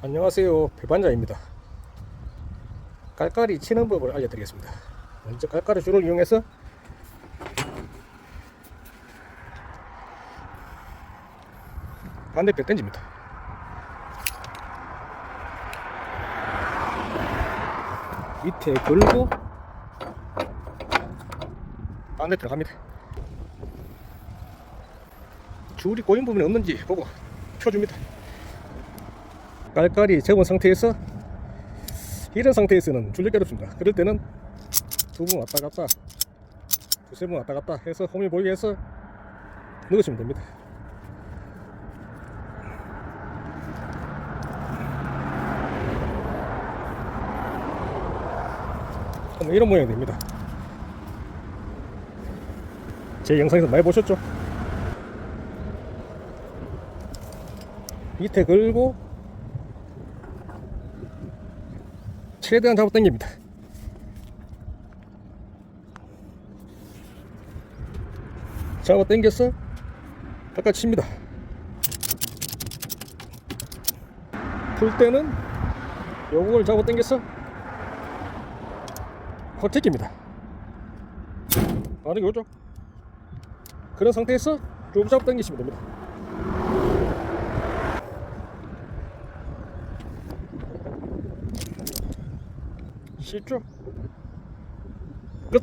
안녕하세요. 배반자입니다. 깔깔이 치는 법을 알려드리겠습니다. 먼저 깔깔이 줄을 이용해서 반대편 던집니다. 밑에 걸고 반대편 갑니다. 줄이 꼬인 부분이 없는지 보고 펴줍니다 깔깔이 접은 상태에서 이런 상태에서는 줄을 깨롭습니다. 그럴 때는 두 번 왔다 갔다 두세 번 왔다 갔다 해서 홈이 보이게 해서 넣으시면 됩니다. 그럼 이런 모양이 됩니다. 제 영상에서 많이 보셨죠? 밑에 걸고 최대한 잡아 당깁니다. 잡아 당겨서 바깥 칩니다. 풀 때는 요걸 잡아 당겨서 버티깁니다. 반응이 오죠? 그런 상태에서 쭉 잡아 당기시면 됩니다. 실조 끝.